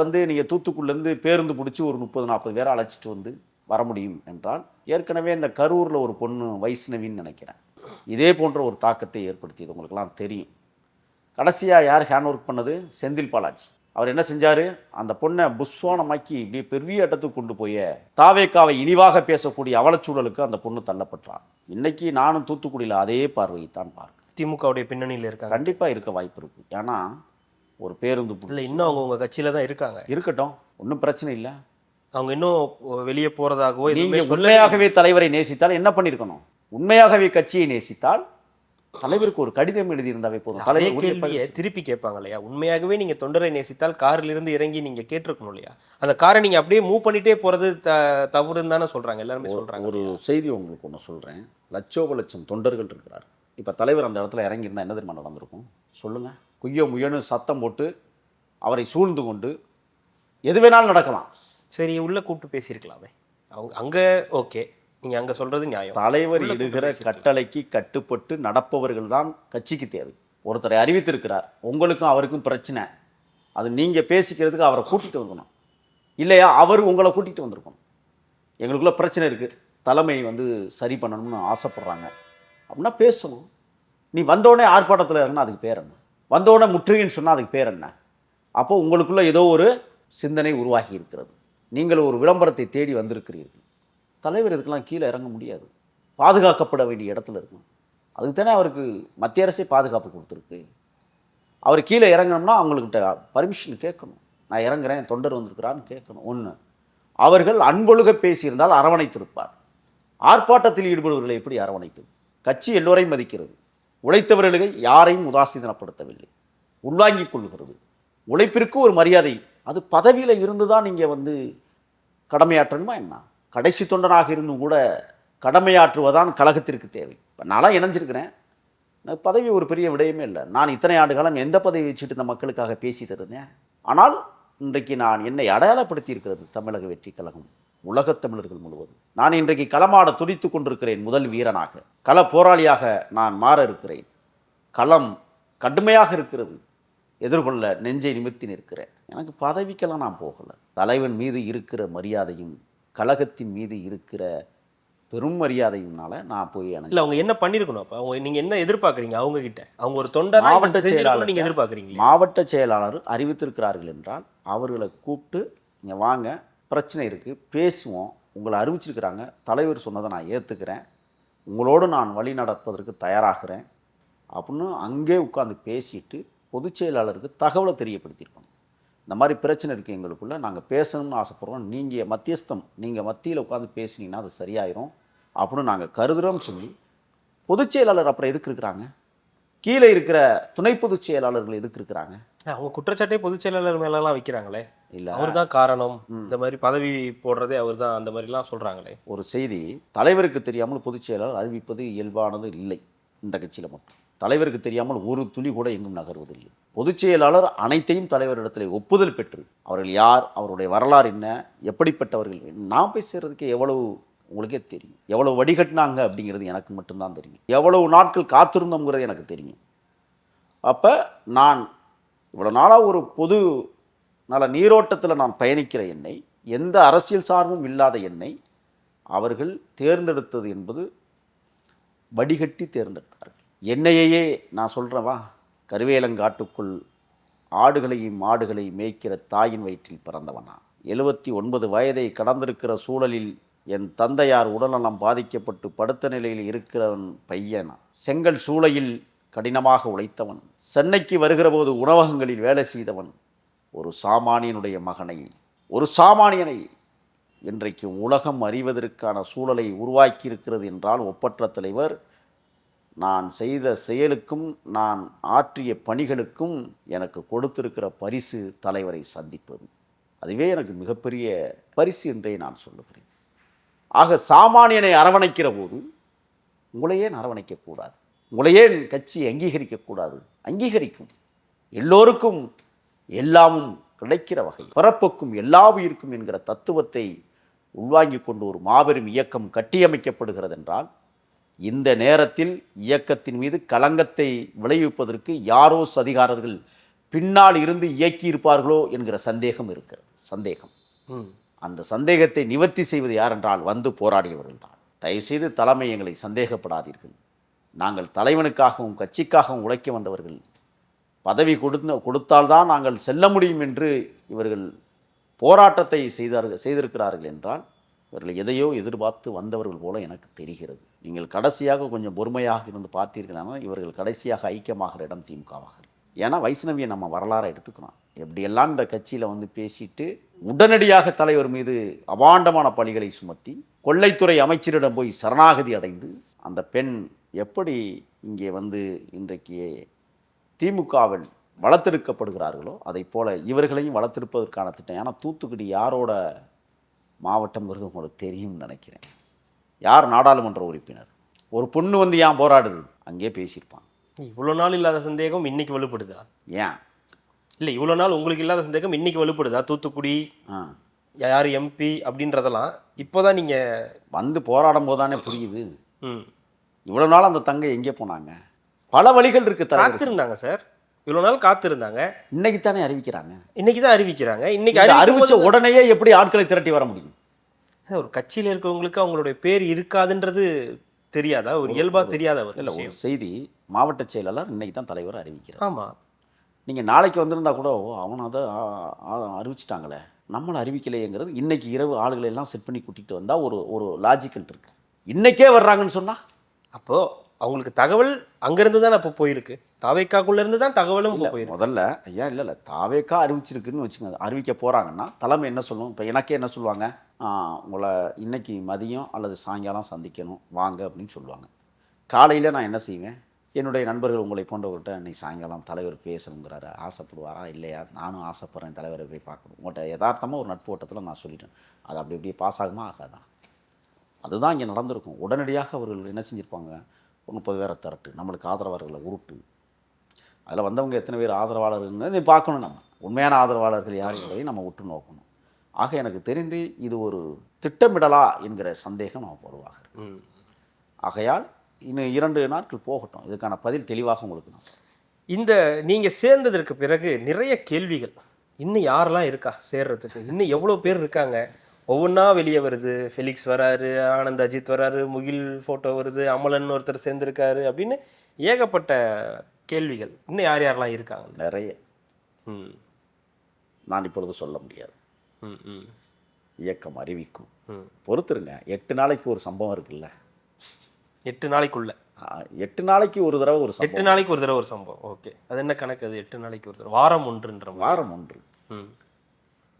S1: வந்து நீங்கள் தூத்துக்குள்ளேருந்து பேருந்து பிடிச்சி ஒரு முப்பது நாற்பது பேரை அழைச்சிட்டு வந்து வர முடியும் என்றால் ஏற்கனவே இந்த கரூரில் ஒரு பொண்ணு வைஷ்ணவின்னு நினைக்கிறேன். இதே போன்ற ஒரு தாக்கத்தை ஏற்படுத்தியது. உங்களுக்கெல்லாம் தெரியும். கடைசியாக யார் ஹேண்ட் ஒர்க் பண்ணது? செந்தில் பாலாஜி. அவர் என்ன செஞ்சார்? அந்த பொண்ணை புஸ்வானமாக்கி இப்படியே பெரிய இடத்துக்கு கொண்டு போய் தாவேக்காவை இனிவாக பேசக்கூடிய அவலச்சூழலுக்கு அந்த பொண்ணு தள்ளப்பட்டார் இன்னைக்கு நானும் தூத்துக்குடியில் அதே பார்வையைத்தான் பார்க்கிறேன்.
S2: திமுகவுடைய பின்னணியில் இருக்காங்க.
S1: கண்டிப்பாக இருக்க வாய்ப்பு இருக்கு. ஏன்னா ஒரு பேருந்து
S2: இல்லை இன்னும் அவங்க உங்க கட்சியில தான் இருக்காங்க.
S1: இருக்கட்டும். ஒன்றும் பிரச்சனை இல்லை.
S2: அவங்க இன்னும் வெளியே எதுவுமே
S1: நீங்கள் உண்மையாகவே தலைவரை நேசித்தால் என்ன பண்ணியிருக்கணும்? உண்மையாகவே கட்சியை நேசித்தால் தலைவருக்கு ஒரு கடிதம் எழுதியிருந்தாவே போதும். தலைவர்
S2: கேள்வியை திருப்பி கேட்பாங்க இல்லையா உண்மையாகவே நீங்க தொண்டரை நேசித்தால் காரில் இருந்து இறங்கி நீங்க கேட்டிருக்கணும் இல்லையா? அந்த காரை நீங்க அப்படியே மூவ் பண்ணிட்டே போறது த தவறுன்னு தானே சொல்றாங்க. எல்லாருமே சொல்றாங்க
S1: ஒரு செய்தி உங்களுக்கு ஒன்று சொல்கிறேன் லட்சோப லட்சம் தொண்டர்கள் இருக்கிறார். இப்போ தலைவர் அந்த இடத்துல இறங்கியிருந்தா என்ன தெரியுமா நடந்திருக்கும்? சொல்லுங்கள் குய்யோ முயன்னு சத்தம் போட்டு அவரை சூழ்ந்து கொண்டு எது வேணாலும் நடக்கலாம்.
S2: சரி உள்ள கூப்பிட்டு பேசியிருக்கலாமே. அவங்க அங்க ஓகே நீங்க அங்க சொல்றது நியாயம்.
S1: தலைவர் இடுகிற. கட்டளைக்கு கட்டுப்பட்டு நடப்பவர்கள் தான் கட்சிக்கு தேவை. ஒருத்தரை அறிவித்திருக்கிறார். உங்களுக்கும் அவருக்கும் பிரச்சனை. அது நீங்கள் பேசிக்கிறதுக்கு அவரை கூட்டிகிட்டு வந்துடணும் இல்லையா? அவர் உங்களை கூட்டிகிட்டு வந்திருக்கணும். எங்களுக்குள்ள பிரச்சனை இருக்குது தலைமை வந்து சரி பண்ணணும்னு ஆசைப்பட்றாங்க. அப்படின்னா பேசணும். நீ வந்தோடனே ஆர்ப்பாட்டத்தில் இறங்கினா அதுக்கு பேர் என்ன? வந்தோடனே முற்றுகைன்னு சொன்னால் அதுக்கு பேர் என்ன? அப்போ உங்களுக்குள்ள ஏதோ ஒரு சிந்தனை உருவாகி இருக்கிறது. நீங்கள் ஒரு விளம்பரத்தை தேடி வந்திருக்கிறீர்கள். தலைவர் இதுக்கெல்லாம் கீழே இறங்க முடியாது. பாதுகாக்கப்பட வேண்டிய இடத்துல இருக்கணும். அதுக்கு தானே அவருக்கு மத்திய அரசே பாதுகாப்பு கொடுத்துருக்கு. அவர் கீழே இறங்கணும்னா அவங்கக்கிட்ட பர்மிஷன் கேட்கணும். நான் இறங்குறேன் தொண்டர் வந்திருக்கிறான்னு கேட்கணும். ஒன்று அவர்கள் அன்பொழுக பேசியிருந்தால் அரவணைத்திருப்பார். ஆர்ப்பாட்டத்தில் ஈடுபடுவர்களை எப்படி அரவணைத்து கட்சி எல்லோரையும் மதிக்கிறது. உழைத்தவர்களை யாரையும் உதாசீனப்படுத்தவில்லை. உள்வாங்கிக் கொள்கிறது. உழைப்பிற்கு ஒரு மரியாதை. அது பதவியில் இருந்து தான் நீங்கள் வந்து கடமையாற்றணுமா என்ன? கடைசி தொண்டனாக இருந்தும் கூட கடமையாற்றுவதான் கழகத்திற்கு தேவை. இப்போ நான்லாம் இணைஞ்சிருக்கிறேன். எனக்கு பதவி ஒரு பெரிய விடயமே இல்லை. நான் இத்தனை ஆண்டு காலம் எந்த பதவி வச்சுட்டு இந்த மக்களுக்காக பேசிட்டு இருந்தேன்? ஆனால் இன்றைக்கு நான் என்னை அடையாளப்படுத்தி இருக்கிறது தமிழக வெற்றி கழகம் உலகத் தமிழர்கள் முழுவதும். நான் இன்றைக்கு களமாட துடித்து கொண்டிருக்கிறேன் முதல் வீரனாக. கள போராளியாக நான் மாற இருக்கிறேன். களம் கடுமையாக இருக்கிறது. எதிர்கொள்ள நெஞ்சை நிமிர்த்தி நிற்கிறேன். எனக்கு பதவிக்கெல்லாம் நான் போகலை. தலைவன் மீது இருக்கிற மரியாதையும் கழகத்தின் மீது இருக்கிற பெரும் மரியாதையும்னால நான் போய்.
S2: இல்ல அவங்க என்ன பண்ணிருக்கணும் அப்ப? அவங்க நீங்க என்ன எதிர்பார்க்கறீங்க அவங்க கிட்ட அவங்க ஒரு தொண்டரா
S1: மாவட்ட செயலாளர்
S2: நீங்க எதிர்பார்க்கறீங்களா?
S1: மாவட்ட செயலாளர் அறிவித்திருக்கிறார்கள் என்றால் அவர்களை கூப்பிட்டு இங்கே வாங்க பிரச்சனை இருக்குது பேசுவோம். உங்களை அறிவிச்சிருக்கிறாங்க. தலைவர் சொன்னதை நான் ஏற்றுக்கிறேன் உங்களோடு நான் வழி நடப்பதற்கு தயாராகிறேன். அப்படின்னு அங்கே உட்காந்து பேசிட்டு பொதுச் செயலாளருக்கு தகவலை தெரியப்படுத்தியிருக்கணும். இந்த மாதிரி பிரச்சனை இருக்குது எங்களுக்குள்ள. நாங்கள் பேசணும்னு ஆசைப்படுறோம். நீங்கள் மத்தியஸ்தம் நீங்கள் மத்தியில் உட்காந்து பேசுனீங்கன்னா அது சரியாயிரும் அப்படின்னு நாங்கள் கருதுகிறோம்னு சொல்லி பொதுச் செயலாளர் அப்புறம் எதுக்கு இருக்கிறாங்க? கீழே இருக்கிற துணை பொதுச் செயலாளர்கள் எதுக்கு இருக்கிறாங்க?
S2: அவங்க குற்றச்சாட்டே பொதுச் செயலாளர் மேல எல்லாம் வைக்கிறாங்களே.
S1: இல்லை.
S2: அவர்தான் காரணம். இந்த மாதிரி பதவி போடுறதே அவர்தான் அந்த மாதிரி எல்லாம் சொல்றாங்களே.
S1: ஒரு செய்தி தலைவருக்கு தெரியாமல் பொதுச் செயலாளர் அறிவிப்பது இயல்பானது இல்லை. இந்த கட்சியில் மட்டும். தலைவருக்கு தெரியாமல் ஒரு துளி கூட எங்கும் நகர்வதில்லை. பொதுச் செயலாளர் அனைத்தையும் தலைவரிடத்தில் ஒப்புதல் பெற்று அவர்கள் யார் அவருடைய வரலாறு என்ன எப்படிப்பட்டவர்கள் நான் போய் சேர்றதுக்கு எவ்வளவு உங்களுக்கே தெரியும். எவ்வளவு வடிகட்டினாங்க அப்படிங்கிறது எனக்கு மட்டும்தான் தெரியும். எவ்வளவு நாட்கள் காத்திருந்தோங்கிறது எனக்கு தெரியும். அப்போ நான் இவ்வளோ நாளாக ஒரு பொது நல நீரோட்டத்தில் நான் பயணிக்கிற என்னை எந்த அரசியல் சார்பும் இல்லாத என்னை அவர்கள் தேர்ந்தெடுத்தது என்பது வடிகட்டி தேர்ந்தெடுத்தார்கள். என்னையே நான் சொல்கிறவா கருவேலங்காட்டுக்குள் ஆடுகளையும் மாடுகளை மேய்க்கிற தாயின் வயிற்றில் பிறந்தவனா? எழுபத்தி ஒன்பது வயதை கடந்திருக்கிற சூழலில் என் தந்தையார் உடல்நலம் பாதிக்கப்பட்டு படுத்த நிலையில் இருக்கிறவன் பையனா? செங்கல் சூளையில் கடினமாக உழைத்தவன் சென்னைக்கு வருகிறபோது உணவகங்களில் வேலை செய்தவன் ஒரு சாமானியனுடைய மகனை. ஒரு சாமானியனை! இன்றைக்கு உலகம் அறிவதற்கான சூழலை உருவாக்கியிருக்கிறது என்றால் ஒப்பற்ற தலைவர் நான் செய்த செயலுக்கும் நான் ஆற்றிய பணிகளுக்கும் எனக்கு கொடுத்திருக்கிற பரிசு தலைவரை சந்திப்பது. அதுவே எனக்கு மிகப்பெரிய பரிசு என்றே நான் சொல்லுகிறேன். ஆக சாமானியனை அரவணைக்கிற போது உங்களையே அரவணைக்கக்கூடாது உங்களையே கட்சி அங்கீகரிக்கக்கூடாது அங்கீகரிக்கும். எல்லோருக்கும் எல்லாமும் கிடைக்கிற வகை பிறப்புக்கும் எல்லா உயிருக்கும் என்கிற தத்துவத்தை உள்வாங்கிக் கொண்டு ஒரு மாபெரும் இயக்கம் கட்டியமைக்கப்படுகிறது என்றால் இந்த நேரத்தில் இயக்கத்தின் மீது களங்கத்தை விளைவிப்பதற்கு யாரோ சதிகாரர்கள் பின்னால் இருந்து இயக்கி இருப்பார்களோ என்கிற சந்தேகம் இருக்கிறது. சந்தேகம். அந்த சந்தேகத்தை நிவர்த்தி செய்வது யார் என்றால் வந்து போராடியவர்கள் தான் தயவுசெய்து தலைமை எங்களை சந்தேகப்படாதீர்கள். நாங்கள் தலைவனுக்காகவும் கட்சிக்காகவும் உழைக்க வந்தவர்கள். பதவி கொடுத்த கொடுத்தால்தான் நாங்கள் செல்ல முடியும் என்று இவர்கள் போராட்டத்தை செய்தார்கள் செய்திருக்கிறார்கள் என்றால் இவர்கள் எதையோ எதிர்பார்த்து வந்தவர்கள் போல எனக்கு தெரிகிறது. நீங்கள் கடைசியாக கொஞ்சம் பொறுமையாக இருந்து பார்த்தீர்களானால் இவர்கள் கடைசியாக ஐக்கியமாகிற இடம் திமுகவாக ஏன்னா வைஷ்ணவியை நம்ம வரலாறை எடுத்துக்கிறோம். எப்படியெல்லாம் இந்த கட்சியில் வந்து பேசிட்டு உடனடியாக தலைவர் மீது அபாண்டமான பணிகளை சுமத்தி கொள்ளைத்துறை அமைச்சரிடம் போய் சரணாகதி அடைந்து அந்த பெண் எப்படி இங்கே வந்து இன்றைக்கு திமுகவில் வளர்த்தெடுக்கப்படுகிறார்களோ அதைப் போல இவர்களையும் வளர்த்தெடுப்பதற்கான திட்டம். ஏன்னா தூத்துக்குடி யாரோட மாவட்டம்ங்கிறது உங்களுக்கு தெரியும்னு நினைக்கிறேன். யார் நாடாளுமன்ற உறுப்பினர்? ஒரு பொண்ணு வந்து ஏன் போராடுது? அங்கேயே பேசியிருப்பான்.
S2: இவ்வளோ நாள் இல்லாத சந்தேகம் இன்னைக்கு வலுப்படுதா?
S1: ஏன்?
S2: இல்லை இவ்வளோ நாள் உங்களுக்கு இல்லாத சந்தேகம் இன்னைக்கு வலுப்படுதா? தூத்துக்குடி
S1: ஆ.
S2: யார் எம்பி அப்படின்றதெல்லாம் இப்போதான் நீங்கள்
S1: வந்து போராடும் போது தானே புரியுது.
S2: ம்.
S1: இவ்வளோ நாள் அந்த தங்கை எங்கே போனாங்க? பல வழிகள் இருக்கு தலைவர்
S2: காத்திருந்தாங்க சார். இவ்வளோ நாள் காத்திருந்தாங்க.
S1: இன்னைக்கு தானே அறிவிக்கிறாங்க.
S2: இன்னைக்கு தான் அறிவிக்கிறாங்க இன்னைக்கு
S1: அறிவிச்ச உடனேயே எப்படி ஆட்களை திரட்டி வர முடியும்?
S2: ஒரு கட்சியில் இருக்கவங்களுக்கு அவங்களுடைய பேர் இருக்காதுன்றது தெரியாதா? ஒரு இயல்பா தெரியாத ஒரு
S1: இல்லை ஒரு செய்தி மாவட்ட செயலாளர் இன்னைக்கு தான் தலைவர் அறிவிக்கிறார்.
S2: ஆமா.
S1: நீங்கள் நாளைக்கு வந்திருந்தா கூட அவனை அதை அறிவிச்சிட்டாங்களே. நம்மளை அறிவிக்கலையேங்கிறது இன்னைக்கு இரவு ஆளுகளை எல்லாம் செட் பண்ணி கூட்டிகிட்டு வந்தால் ஒரு ஒரு லாஜிக்கல் இருக்கு இன்னைக்கே வர்றாங்கன்னு சொன்னால்
S2: அப்போ அவங்களுக்கு தகவல் அங்கிருந்து தான் அப்போ போயிருக்கு? தாவைக்காக்குள்ள இருந்து தான் தகவலும் போயிருக்கு.
S1: முதல்ல ஐயா இல்லை இல்லை தாவேக்கா அறிவிச்சிருக்குன்னு வச்சுக்கோங்க. அறிவிக்க போகிறாங்கன்னா தலைமை என்ன சொல்லும்? இப்போ எனக்கே என்ன சொல்லுவாங்க? உங்களை இன்னைக்கு மதியம் அல்லது சாயங்காலம் சந்திக்கணும். வாங்க அப்படின்னு சொல்லுவாங்க. காலையில் நான் என்ன செய்வேன்? என்னுடைய நண்பர்கள் உங்களை போன்றவர்கிட்ட இன்னைக்கு சாயங்காலம் தலைவர் பேசணுங்கிறாரு. ஆசைப்படுவாரா? இல்லையா? நானும் ஆசைப்படுறேன் தலைவரை போய் பார்க்கணும். உங்கள்கிட்ட யதார்த்தமாக ஒரு நட்பு ஓட்டத்தில் நான் சொல்லிட்டேன். அது அப்படி இப்படி பாஸ் ஆகுமா? ஆகாதா? அதுதான் இங்கே நடந்திருக்கும். உடனடியாக அவர்கள் என்ன செஞ்சுருப்பாங்க? முப்பது பேரை திரட்டு நம்மளுக்கு ஆதரவாளர்களை உருட்டு அதில் வந்தவங்க எத்தனை பேர் ஆதரவாளர்கள் இதை பார்க்கணும் நம்ம. உண்மையான ஆதரவாளர்கள் யார் என்பதை நம்ம உற்று நோக்கணும். ஆக எனக்கு தெரிந்து இது ஒரு திட்டமிடலா என்கிற சந்தேகம் நம்ம.
S2: ம்.
S1: ஆகையால் இன்னும் இரண்டு நாட்கள் போகட்டும். இதுக்கான பதில் தெளிவாக உங்களுக்கு நான்.
S2: இந்த நீங்க சேர்ந்ததற்கு பிறகு நிறைய கேள்விகள். இன்னும் யாரெல்லாம் இருக்கா சேர்றதுக்கு? இன்னும் எவ்வளோ பேர் இருக்காங்க? ஒவ்வொன்றா வெளியே வருது. ஃபெலிக்ஸ் வராரு ஆனந்த் அஜித் வராரு முகில் ஃபோட்டோ வருது அமலன் ஒருத்தர் சேர்ந்திருக்காரு அப்படின்னு ஏகப்பட்ட கேள்விகள். இன்னும் யார் யாரெல்லாம் இருக்காங்க?
S1: நிறைய.
S2: ம்.
S1: நான் இப்பொழுது சொல்ல முடியாது.
S2: ம் ம்.
S1: இயக்கம் அறிவிக்கும். பொறுத்துருங்க. எட்டு நாளைக்கு ஒரு சம்பவம் இருக்குல்ல?
S2: எட்டு நாளைக்குள்ள.
S1: எட்டு நாளைக்கு ஒரு தடவை ஒரு
S2: எட்டு நாளைக்கு ஒரு தடவை ஒரு சம்பவம். ஓகே. அது என்ன கணக்கு அது? எட்டு நாளைக்கு ஒரு தடவை. வாரம் ஒன்றுன்ற.
S1: வாரம் ஒன்று.
S2: ம்.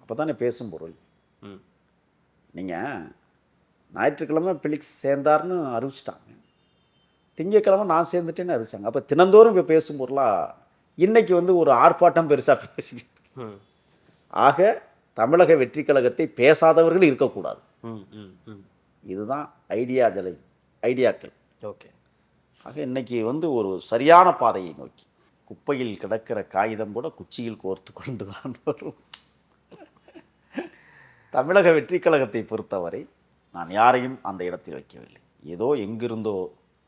S1: அப்போ தானே பேசும் பொருள்.
S2: ம்.
S1: நீங்கள் ஞாயிற்றுக்கிழமை பிலிக்ஸ் சேர்ந்தார்னு அறிவிச்சிட்டாங்க. திங்கக்கிழமை நான் சேர்ந்துட்டேன்னு அறிவிச்சாங்க. அப்போ தினந்தோறும் இப்போ பேசும் பொருளாக இன்னைக்கு வந்து ஒரு ஆர்ப்பாட்டம் பெருசாக பேசி ஆக தமிழக வெற்றி கழகத்தை பேசாதவர்கள் இருக்கக்கூடாது. இதுதான் ஐடியா ஜலை ஐடியாக்கள்.
S2: ஓகே.
S1: ஆக இன்னைக்கு வந்து ஒரு சரியான பாதையை நோக்கி குப்பையில் கிடக்கிற காகிதம் கூட குச்சியில் கோர்த்து கொண்டு தான் வரும். தமிழக வெற்றி கழகத்தை பொறுத்தவரை நான் யாரையும் அந்த இடத்தில் வைக்கவில்லை. ஏதோ எங்கிருந்தோ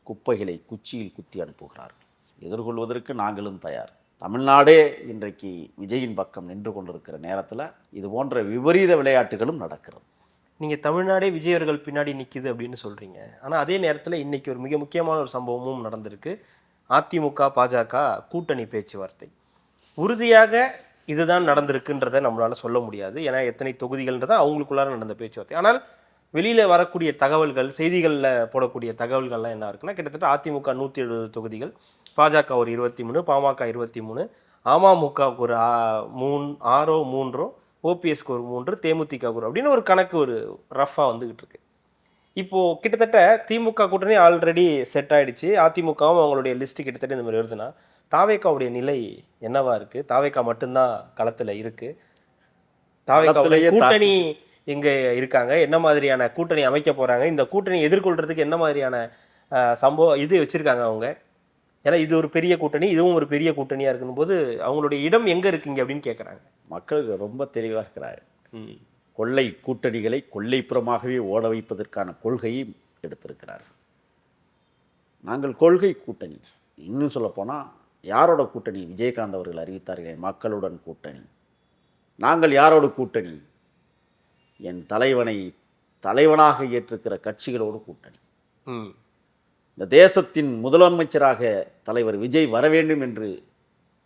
S1: குப்பைகளை குச்சியில் குத்தி அனுப்புகிறார்கள். எதிர்கொள்வதற்கு நாங்களும் தயார். தமிழ்நாடே இன்றைக்கு விஜயின் பக்கம் நின்று கொண்டிருக்கிற நேரத்தில் இது போன்ற விபரீத விளையாட்டுகளும் நடக்கிறது.
S2: நீங்கள் தமிழ்நாடே விஜய் அவர்கள் பின்னாடி நிற்கிது அப்படின்னு சொல்கிறீங்க ஆனால் அதே நேரத்தில் இன்னைக்கு ஒரு மிக முக்கியமான ஒரு சம்பவமும் நடந்திருக்கு. அதிமுக பாஜக கூட்டணி பேச்சுவார்த்தை. உறுதியாக இதுதான் நடந்திருக்குன்றதை நம்மளால் சொல்ல முடியாது. ஏன்னா எத்தனை தொகுதிகள்ன்றதை அவங்களுக்குள்ளார நடந்த பேச்சுவார்த்தை. ஆனால் வெளியில வரக்கூடிய தகவல்கள் செய்திகளில் போடக்கூடிய தகவல்கள்லாம் என்ன இருக்குன்னா கிட்டத்தட்ட அதிமுக நூற்றி எழுபது தொகுதிகள் பாஜக ஒரு இருபத்தி மூணு பாமக இருபத்தி மூணு அமமுக ஒரு மூணு ஆறோ மூன்றோ ஓபிஎஸ்க்கு ஒரு மூன்று தேமுதிக ஒரு அப்படின்னு ஒரு கணக்கு ஒரு ரஃபாக வந்துகிட்டு இருக்கு. இப்போ கிட்டத்தட்ட திமுக கூட்டணி ஆல்ரெடி செட் ஆயிடுச்சு. அதிமுகவும் அவங்களுடைய லிஸ்ட் கிட்டத்தட்ட இந்த மாதிரி வருதுன்னா தாவேக்காவுடைய நிலை என்னவா இருக்கு? தாவேக்கா மட்டும்தான் களத்துல இருக்கு. தாவேக்காவுடைய கூட்டணி எங்க இருக்காங்க. என்ன மாதிரியான கூட்டணி அமைக்க போறாங்க? இந்த கூட்டணி எதிர்கொள்றதுக்கு என்ன மாதிரியான சம்பவம் இது வச்சிருக்காங்க அவங்க? ஏன்னா இது ஒரு பெரிய கூட்டணி இதுவும் ஒரு பெரிய கூட்டணியா இருக்கணும் போது அவங்களுடைய இடம் எங்க இருக்குங்க அப்படின்னு கேக்குறாங்க.
S1: மக்களுக்கு ரொம்ப தெளிவாக இருக்கிறார்
S2: ம்.
S1: கொள்ளை கூட்டணிகளை கொள்ளைப்புறமாகவே ஓட வைப்பதற்கான கொள்கையை எடுத்திருக்கிறார் நாங்கள் கொள்கை கூட்டணி. இன்னும் சொல்லப்போனால் யாரோட கூட்டணி? விஜயகாந்த் அவர்கள் அறிவித்தார்களே மக்களுடன் கூட்டணி. நாங்கள் யாரோட கூட்டணி? என் தலைவனை தலைவனாக ஏற்றிருக்கிற கட்சிகளோடு கூட்டணி.
S2: ம்.
S1: இந்த தேசத்தின் முதலமைச்சராக தலைவர் விஜய் வர வேண்டும் என்று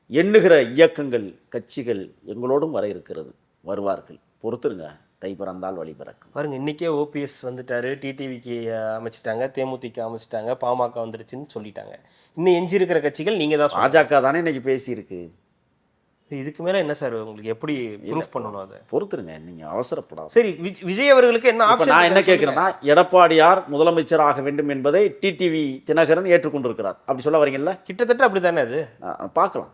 S1: எண்ணுகிற இயக்கங்கள் கட்சிகள் எங்களோடும் வர இருக்கிறது. வருவார்கள். பொறுத்துருங்க. தை பிறந்தால் வழி பிறக்கும்.
S2: பாருங்க இன்னைக்கே ஓபிஎஸ் வந்துட்டாரு டிடிவிக்கு அமைச்சிட்டாங்க தேமுதிக அமைச்சிட்டாங்க பாமக வந்துருச்சுன்னு சொல்லிட்டாங்க. இன்னும் எஞ்சி இருக்கிற கட்சிகள் நீங்க தான்.
S1: பாஜக தானே இன்னைக்கு பேசியிருக்கு.
S2: இதுக்கு மேல என்ன சார் உங்களுக்கு எப்படி ப்ரூஃப் பண்ணணும் அதை?
S1: பொறுத்துருங்க நீங்க அவசரப்படாது
S2: சரி விஜ்- விஜய் அவர்களுக்கு என்ன ஆப்ஷன்
S1: நான் என்ன கேட்கிறேன்னா எடப்பாடியார் முதலமைச்சர் ஆக வேண்டும் என்பதை டிடிவி தினகரன் ஏற்றுக்கொண்டிருக்கிறார். அப்படி சொல்ல வரீங்கல்ல?
S2: கிட்டத்தட்ட அப்படிதானே அது?
S1: நான் பார்க்கலாம்.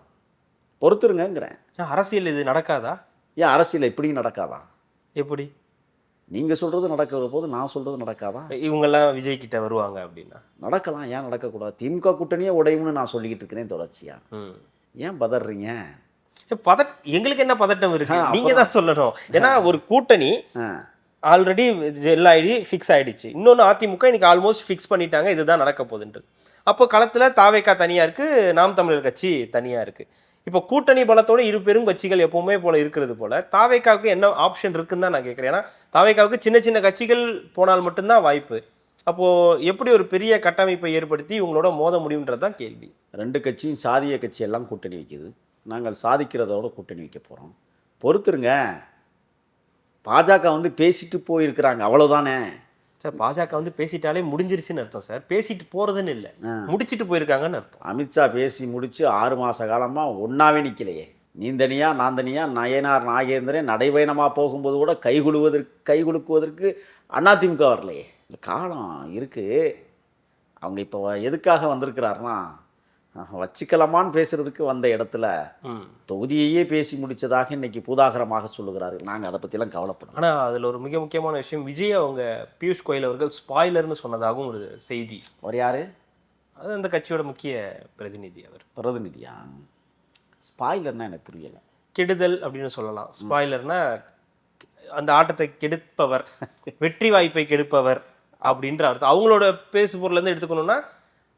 S1: பொறுத்துருங்கங்கிறேன்.
S2: ஏன் அரசியல் இது நடக்காதா?
S1: ஏன் அரசியல் இப்படியும் நடக்காதா?
S2: எப்படி?
S1: நீங்க சொல்றது நடக்கிற போது நான் சொல்றது நடக்காதா?
S2: இவங்கெல்லாம் விஜய் கிட்ட வருவாங்க அப்படின்னா.
S1: நடக்கலாம் ஏன் நடக்கக்கூடாது? திமுக கூட்டணியே உடையும்னு நான் சொல்லிக்கிட்டு இருக்கிறேன் தொடர்ச்சியா.
S2: ம்.
S1: ஏன் பதறீங்க?
S2: பதட் எங்களுக்கு என்ன பதட்டம் இருக்கு? நீங்க தான் சொல்லணும். ஏன்னா ஒரு கூட்டணி ஆல்ரெடி ஜெல் ஆயிடி ஃபிக்ஸ் ஆயிடுச்சு. இன்னொன்று அதிமுக இன்னைக்கு ஆல்மோஸ்ட் ஃபிக்ஸ் பண்ணிட்டாங்க இதுதான் நடக்க போகுதுன்றது. அப்போ களத்தில் தாவேக்கா தனியாக இருக்கு நாம் தமிழர் கட்சி தனியாக இருக்கு. இப்போ கூட்டணி பலத்தோட இரு பெரும் கட்சிகள் எப்பவுமே போல இருக்கிறது போல தாவேக்காவுக்கு என்ன ஆப்ஷன் இருக்குன்னு தான் நான் கேட்குறேன் ஏன்னா தாவேக்காவுக்கு சின்ன சின்ன கட்சிகள் போனால் மட்டும்தான் வாய்ப்பு. அப்போ எப்படி ஒரு பெரிய கட்டமைப்பை ஏற்படுத்தி இவங்களோட மோத முடியுன்றது தான் கேள்வி.
S1: ரெண்டு கட்சியும் சாதிய கட்சி எல்லாம் கூட்டணி வைக்குது. நாங்கள் சாதிக்கிறதோட கூட்டணி வைக்க போகிறோம் பொறுத்துருங்க. பாஜக வந்து பேசிட்டு போயிருக்கிறாங்க. அவ்வளோதானே
S2: சார் பாஜக வந்து பேசிட்டாலே முடிஞ்சிருச்சுன்னு அர்த்தம் சார். பேசிட்டு போறதுன்னு இல்லை. முடிச்சிட்டு போயிருக்காங்கன்னு அர்த்தம்.
S1: அமித்ஷா பேசி முடிச்சு ஆறு மாத காலமாக ஒன்றாவே நிற்கலையே நீ தனியா நான் தனியா நயனார் நாகேந்திரன் நடைபயணமாக போகும்போது கூட கை குலுவதற்கு கை குலுக்குவதற்கு அதிமுக வரலையே இந்த காலம் இருக்குது அவங்க இப்போ எதுக்காக வந்திருக்கிறாருன்னா வச்சுக்கலாமான்னு பேசுறதுக்கு வந்த இடத்துல தொகுதியையே பேசி முடிச்சதாக இன்னைக்கு பூதாகரமாக சொல்லுகிறார்கள். நாங்கள் அதை பற்றிலாம் கவலைப்படலாம்
S2: ஆனா அதுல ஒரு மிக முக்கியமான விஷயம் விஜய் அவங்க பியூஷ் கோயல் அவர்கள் ஸ்பாய்லர்னு சொன்னதாகவும் ஒரு செய்தி.
S1: ஒரு யாரு?
S2: அது அந்த கட்சியோட முக்கிய பிரதிநிதி அவர்.
S1: பிரதிநிதியா? ஸ்பாய்லர்னா எனக்கு புரியலை.
S2: கெடுதல் அப்படின்னு சொல்லலாம். ஸ்பாய்லர்னா அந்த ஆட்டத்தை கெடுப்பவர் *laughs* வெற்றி வாய்ப்பை கெடுப்பவர் அப்படின்ற அர்த்தம். அவங்களோட பேசு பொருள்ல இருந்து எடுத்துக்கணும்னா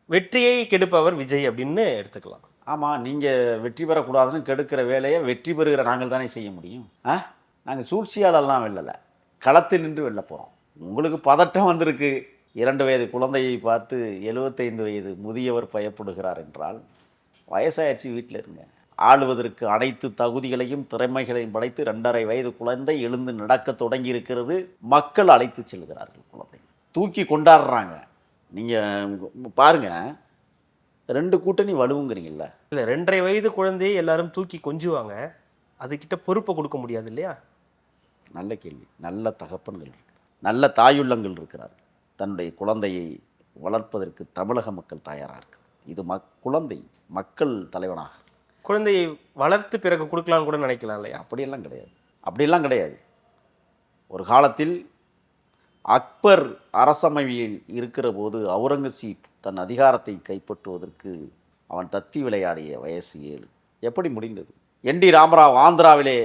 S2: வெற்றியை கெடுப்பவர் விஜய் அப்படின்னு எடுத்துக்கலாம்.
S1: ஆமாம் நீங்கள் வெற்றி பெறக்கூடாதுன்னு கெடுக்கிற வேலையை வெற்றி பெறுகிற நாங்கள் தானே செய்ய முடியும். ஆ? நாங்கள் சூழ்ச்சியாலெல்லாம் வெல்லலை. களத்து நின்று வெல்ல போகிறோம் உங்களுக்கு பதட்டம் வந்திருக்கு. இரண்டு வயது குழந்தையை பார்த்து எழுபத்தைந்து வயது முதியவர் பயப்படுகிறார் என்றால் வயசாயாச்சு வீட்டில் இருங்க. ஆளுவதற்கு அனைத்து தகுதிகளையும் திறமைகளையும் படைத்து ரெண்டரை வயது குழந்தை எழுந்து நடக்க தொடங்கி இருக்கிறது மக்கள் அழைத்து செல்கிறார்கள் குழந்தை. தூக்கி கொண்டாடுறாங்க. நீங்கள் பாருங்க ரெண்டு கூட்டணி வலுவுங்கிறீங்கல்ல.
S2: இல்ல ரெண்டரை வயது குழந்தையை எல்லாரும் தூக்கி கொஞ்சுவாங்க. அதுகிட்ட பொறுப்பை கொடுக்க முடியாது இல்லையா?
S1: நல்ல கேள்வி. நல்ல தகப்பன்கள் இருக்கு. நல்ல தாயுள்ளங்கள் இருக்கிறார். தன்னுடைய குழந்தையை வளர்ப்பதற்கு தமிழக மக்கள் தயாராக இருக்கிறார். இது மக் குழந்தை மக்கள் தலைவனாக.
S2: குழந்தையை வளர்த்து பிறகு கொடுக்கலாம்னு கூட நினைக்கலாம் இல்லையா?
S1: அப்படியெல்லாம் கிடையாது. அப்படியெல்லாம் கிடையாது. ஒரு காலத்தில் அக்பர் அரசமையில் இருக்கிற போது அவுரங்கசீப் தன் அதிகாரத்தை கைப்பற்றுவதற்கு அவன் தத்தி விளையாடிய வயசு ஏழு. எப்படி முடிந்தது? என் டி ராமராவ் ஆந்திராவிலே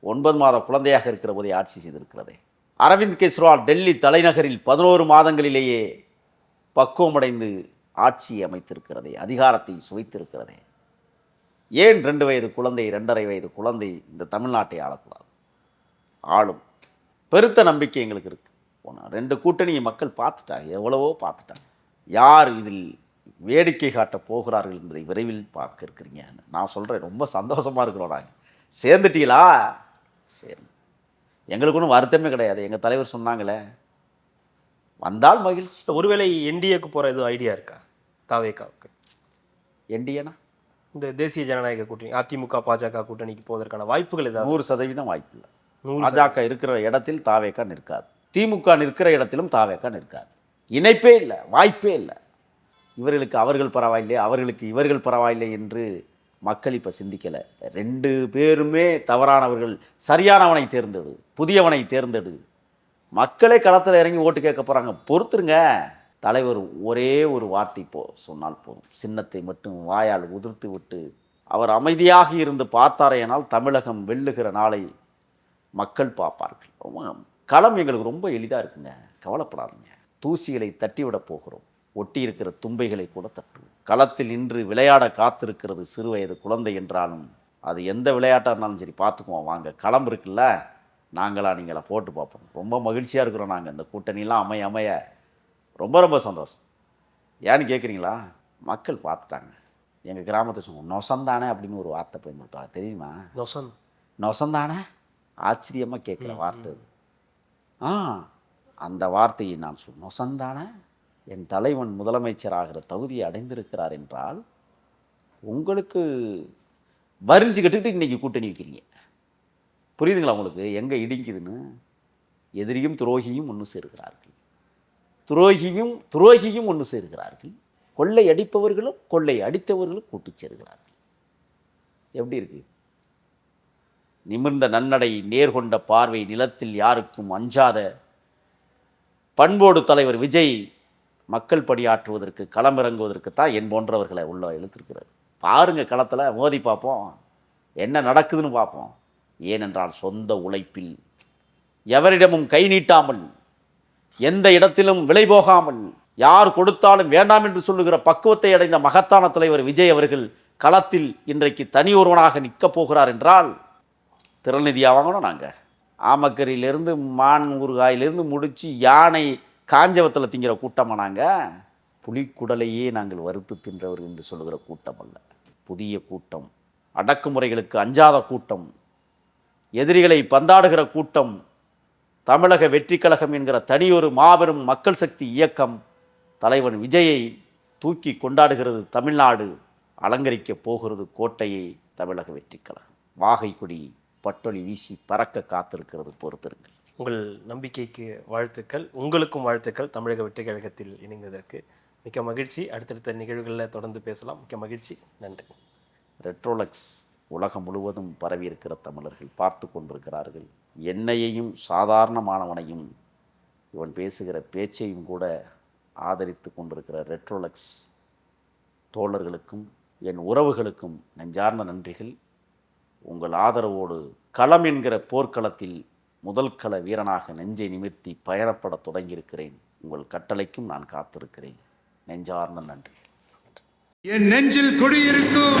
S1: ஒன்பது மாத குழந்தையாக இருக்கிற போதே ஆட்சி செய்திருக்கிறதே. அரவிந்த் கெஜ்ரிவால் டெல்லி தலைநகரில் பதினோரு மாதங்களிலேயே பக்குவமடைந்து ஆட்சி அமைத்திருக்கிறதே அதிகாரத்தை சுவைத்திருக்கிறதே. ஏன் ரெண்டு வயது குழந்தை ரெண்டரை வயது குழந்தை இந்த தமிழ்நாட்டை ஆளக்கூடாது? ஆளும். பெருத்த நம்பிக்கை எங்களுக்கு இருக்குது ஒன்று ரெண்டு கூட்டணியை மக்கள் பார்த்துட்டாங்க எவ்வளவோ பார்த்துட்டாங்க. யார் இதில் வேடிக்கை காட்ட போகிறார்கள் என்பதை விரைவில் பார்க்க இருக்கிறீங்க. நான் சொல்கிறேன் ரொம்ப சந்தோஷமாக இருக்கிறோம் நாங்கள் சேர்ந்துட்டீங்களா? சரி எங்களுக்கு ஒன்றும் வருத்தமே கிடையாது. எங்கள் தலைவர் சொன்னாங்களே வந்தால் மகிழ்ச்சி.
S2: ஒருவேளை என்டிஏக்கு போற எதுவும் ஐடியா இருக்கா? தாவேக்காவுக்கு
S1: என்டிஏனா?
S2: இந்த தேசிய ஜனநாயக கூட்டணி அதிமுக பாஜக கூட்டணிக்கு போவதற்கான வாய்ப்புகள் ஏதாவது?
S1: நூறு சதவீதம் வாய்ப்பு இல்லை. பாஜக இருக்கிற இடத்தில் தாவேக்கா நிற்காது. திமுக நிற்கிற இடத்திலும் தாவேக்கா நிற்காது. இணைப்பே இல்லை வாய்ப்பே இல்லை. இவர்களுக்கு அவர்கள் பரவாயில்லை அவர்களுக்கு இவர்கள் பரவாயில்லை என்று மக்கள் இப்போ சிந்திக்கலை. ரெண்டு பேருமே தவறானவர்கள் சரியானவனை தேர்ந்தெடு புதியவனை தேர்ந்தெடு. மக்களே களத்தில் இறங்கி ஓட்டு கேட்க போகிறாங்க பொறுத்துருங்க. தலைவர் ஒரே ஒரு வார்த்தை போ சொன்னால் போதும். சின்னத்தை மட்டும் வாயால் உதிர்த்து விட்டு அவர் அமைதியாக இருந்து பார்த்தாரேனால் தமிழகம் வெல்லுகிற நாளை மக்கள் பார்ப்பார்கள். ரொம்ப களம் எங்களுக்கு ரொம்ப எளிதாக இருக்குங்க. கவலைப்படாதீங்க. தூசிகளை தட்டிவிட போகிறோம். ஒட்டி இருக்கிற தும்பைகளை கூட தட்டுவோம். களத்தில் இன்று விளையாட காத்திருக்கிறது சிறு வயது குழந்தை என்றாலும் அது எந்த விளையாட்டாக இருந்தாலும் சரி பார்த்துக்குவோம். வாங்க களம் இருக்குல்ல? நாங்களா நீங்களா போட்டு பார்ப்போம். ரொம்ப மகிழ்ச்சியாக இருக்கிறோம் நாங்கள் இந்த கூட்டணிலாம் அமைய அமைய ரொம்ப ரொம்ப சந்தோஷம். ஏன்னு கேட்குறீங்களா? மக்கள் பார்த்துட்டாங்க. எங்கள் கிராமத்தை சொன்னோம் நொசந்தானே அப்படின்னு ஒரு வார்த்தை பயன்படுத்துவாங்க தெரியுமா?
S2: நொசன்
S1: நொசந்தானே? ஆச்சரியமாக கேட்குற வார்த்தை. ஆ அந்த வார்த்தையை நான் சொல் சந்தான என் தலைவன் முதலமைச்சராகிற தகுதியை அடைந்திருக்கிறார் என்றால் உங்களுக்கு வரிஞ்சு இன்றைக்கி கூட்டணி வைக்கிறீங்க. புரியுதுங்களா உங்களுக்கு? எங்கே இடிக்குதுன்னு? எதிரியும் துரோகியும் ஒன்று சேர்கிறார்கள் துரோகியும் துரோகியும் ஒன்று சேர்கிறார்கள் கொள்ளை அடிப்பவர்களும் கொள்ளை அடித்தவர்களும் கூட்டிச் சேர்கிறார்கள் எப்படி இருக்குது நிமிர்ந்த நன்னடை நேர்கொண்ட பார்வை நிலத்தில் யாருக்கும் அஞ்சாத. பண்போடு தலைவர் விஜய் மக்கள் பணியாற்றுவதற்கு களமிறங்குவதற்கு தான் என் போன்றவர்களை உள்ள இழுத்திருக்கிறார். பாருங்கள் களத்தில் மோதி பார்ப்போம். என்ன நடக்குதுன்னு பார்ப்போம். ஏனென்றால் சொந்த உழைப்பில் எவரிடமும் கை நீட்டாமல் எந்த இடத்திலும் விலை போகாமல் யார் கொடுத்தாலும் வேண்டாம் என்று சொல்லுகிற பக்குவத்தை அடைந்த மகத்தான தலைவர் விஜய் அவர்கள் களத்தில் இன்றைக்கு தனி ஒருவனாக நிற்கப் போகிறார் என்றால் திறநிதியாக வாங்கணும் நாங்கள் ஆமக்கரியிலேருந்து மான் ஊறுகாயிலிருந்து முடித்து யானை காஞ்சவத்தில் திங்கிற கூட்டமாக நாங்கள் புலிக்குடலையே நாங்கள் வறுத்து தின்றவர் என்று சொல்லுகிற கூட்டம் அல்ல. புதிய கூட்டம் அடக்குமுறைகளுக்கு அஞ்சாத கூட்டம் எதிரிகளை பந்தாடுகிற கூட்டம் தமிழக வெற்றி கழகம் என்கிற தனியொரு மாபெரும் மக்கள் சக்தி இயக்கம் தலைவன் விஜயை தூக்கி கொண்டாடுகிறது தமிழ்நாடு அலங்கரிக்கப் போகிறது கோட்டையை தமிழக வெற்றி கழகம். வாகைக்குடி பட்டொளி வீசி பறக்க காத்திருக்கிறது பொறுத்திருங்கள்
S2: உங்கள் நம்பிக்கைக்கு வாழ்த்துக்கள் உங்களுக்கும் வாழ்த்துக்கள். தமிழக வெற்றி கழகத்தில் இணைந்ததற்கு மிக்க மகிழ்ச்சி. அடுத்தடுத்த நிகழ்வுகளில் தொடர்ந்து பேசலாம். மிக்க மகிழ்ச்சி. நன்றி.
S1: ரெட்ரோலக்ஸ் உலகம் முழுவதும் பரவி இருக்கிற தமிழர்கள் பார்த்து கொண்டிருக்கிறார்கள். என்னையையும் சாதாரணமானவனையும் இவன் பேசுகிற பேச்சையும் கூட ஆதரித்து கொண்டிருக்கிற ரெட்ரோலக்ஸ் தோழர்களுக்கும் என் உறவுகளுக்கும் நெஞ்சார்ந்த நன்றிகள். உங்கள் ஆதரவோடு களம் என்கிற போர்க்களத்தில் முதல் கள வீரனாக நெஞ்சை நிமிர்த்தி பயணப்படத் தொடங்கியிருக்கிறேன். உங்கள் கட்டளைக்கும் நான் காத்திருக்கிறேன். நெஞ்சார்ந்த நன்றி.
S3: என் நெஞ்சில் குடியிருக்கும்